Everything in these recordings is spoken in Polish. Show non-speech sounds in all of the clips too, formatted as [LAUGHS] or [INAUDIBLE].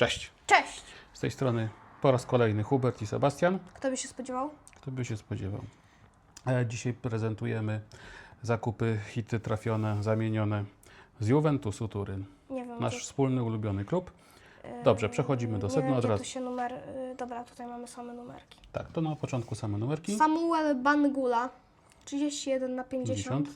Cześć! Cześć! Z tej strony po raz kolejny Hubert i Sebastian. Kto by się spodziewał? Kto by się spodziewał? E, Dzisiaj prezentujemy zakupy, hity trafione, zamienione z Juventusu Turyn. Nie wiem. Nasz gdzie, wspólny ulubiony klub. Dobrze, przechodzimy do sedna od razu. tu się numer... y, Dobra, tutaj mamy same numerki. Tak, to na początku same numerki. Samuel Bangula 31 na 50. 50.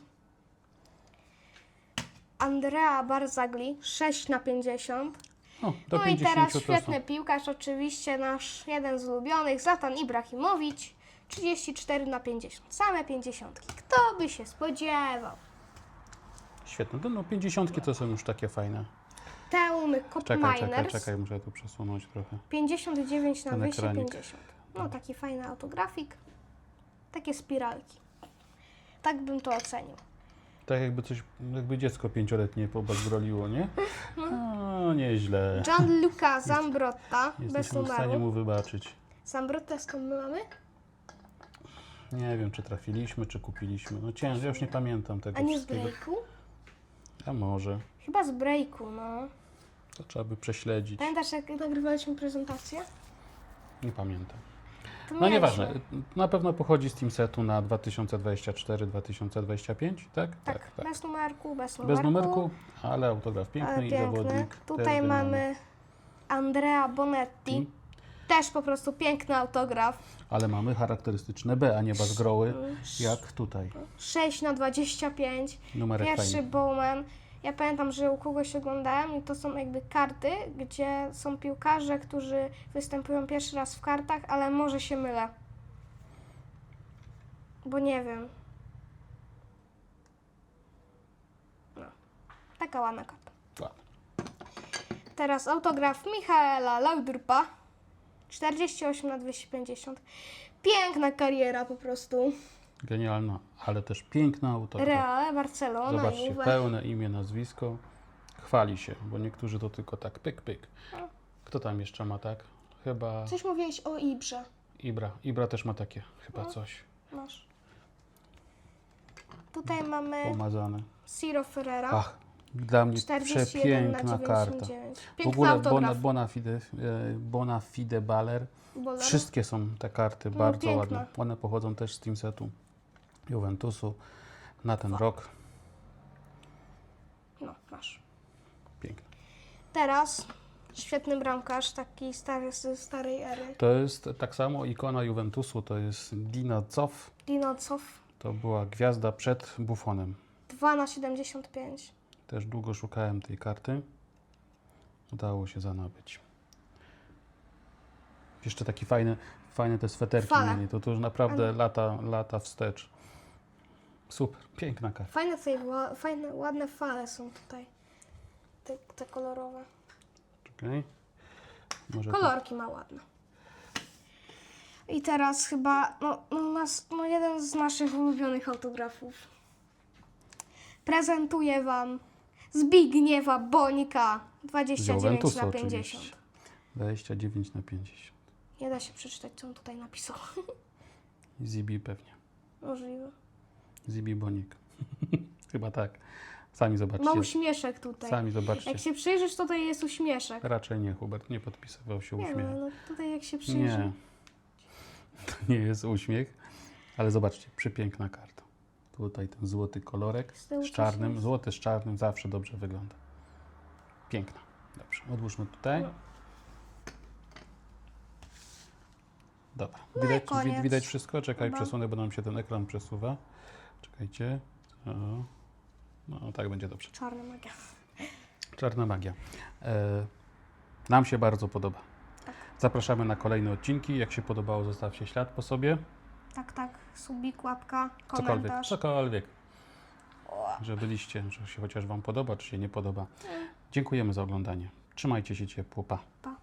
Andrea Barzagli 6 na 50. O, do no 50 i teraz to świetny piłkarz, oczywiście nasz jeden z ulubionych, Zlatan Ibrahimowicz 34 na 50. Same 50. Kto by się spodziewał? Świetne. To No 50 to są już takie fajne. Teumy Cop Czekaj, czekaj, czekaj, muszę tu przesunąć trochę. 59 na Ten wyjście ekranik. 50. No taki fajny autografik. Takie spiralki. Tak bym to ocenił. Tak jakby coś, jakby dziecko pięcioletnie pobazgroliło, nie? O, nieźle. Gianluca Zambrotta, bez Jesteśmy w stanie numeru. mu wybaczyć. Zambrotta skąd my mamy? Nie wiem, czy trafiliśmy, czy kupiliśmy. No ciężko, ja już nie pamiętam tego A nie z wszystkiego. breaku? A może. Chyba z breaku, no. To trzeba by prześledzić. Pamiętasz jak nagrywaliśmy prezentację? Nie pamiętam. To No nieważne. Na pewno pochodzi z Team Setu na 2024-2025, tak? Tak, bez numerku, bez numerku. Bez numerku, ale autograf piękny Ale i piękny. zawodnik. Tutaj mamy Andrea Bonetti. I? Też po prostu piękny autograf. Ale mamy charakterystyczne B, a nie bazgroły, jak tutaj. 6 na 25. Numerek Pierwszy fajny. Bowman. Ja pamiętam, że u kogoś oglądałem i to są jakby karty, gdzie są piłkarze, którzy występują pierwszy raz w kartach, ale może się mylę. Bo nie wiem. No. Taka ładna karta. Ładny. Teraz autograf Michaela Laudrupa. 48 na 250. Piękna kariera po prostu. Genialna, ale też piękna autograf. Real, Barcelona, Zobaczcie, Juve. pełne imię, nazwisko. Chwali się, bo niektórzy to tylko tak pyk, pyk. Kto tam jeszcze ma tak? Chyba Coś mówiłeś o Ibrze. Ibra. Ibra też ma takie No. chyba coś Masz. Tutaj mamy pomazane. Ciro Ferrera. Ach, dla mnie 41 na przepiękna karta. 99. W Piękny ogóle autograf. bona, bona, fide, e, bona fide Baller. Wszystkie są te karty No, bardzo piękne. ładne. One pochodzą też z Team Setu Juventusu na ten rok. No, masz. Piękne. Teraz świetny bramkarz, taki stary z starej ery. To jest tak samo ikona Juventusu, to jest Dino Zoff. Dinocow. To była gwiazda przed Buffonem. 2 na 75. Też długo szukałem tej karty. Udało się zanabyć. Jeszcze taki fajny, fajne te sweterki mieli. To, to już naprawdę lata, lata wstecz. Super, piękna karta. Fajne tutaj, ła- fajne, ładne fale są tutaj. Te, te kolorowe. Czekaj. Może Kolorki ma ładne. I teraz chyba no, no, nas, no jeden z naszych ulubionych autografów. Prezentuję Wam Zbigniewa Bonika z 29 Juventusu na 50. oczywiście. 29 na 50. Nie da się przeczytać, co on tutaj napisał. [LAUGHS] Zibi pewnie. Możliwe. Zibi Bonik. [LAUGHS] Chyba tak. Sami zobaczcie. Ma uśmieszek tutaj. Sami zobaczcie. Jak się przyjrzysz, tutaj jest uśmieszek. Raczej nie, Hubert nie podpisywał się Nie uśmiechem. no, no tutaj jak się przyjrzy. Nie. [LAUGHS] To nie jest uśmiech, ale zobaczcie, przepiękna karta. Tutaj ten złoty kolorek Z z czarnym, złoty z czarnym zawsze dobrze wygląda. Piękna. Dobrze, odłóżmy tutaj. No. Dobra, i widać, wi- koniec. widać wszystko? Czekaj, Chyba. przesunę, bo nam się ten ekran przesuwa. Czekajcie. O. No, tak będzie dobrze. Czarna magia. Czarna magia. E, nam się bardzo podoba. Tak. Zapraszamy na kolejne odcinki. Jak się podobało, zostawcie ślad po sobie. Tak, tak. Subik, łapka, Cokolwiek, komentarz. cokolwiek. Że byliście, że się chociaż Wam podoba, czy się nie podoba. Dziękujemy za oglądanie. Trzymajcie się ciepło. Pa. Pa.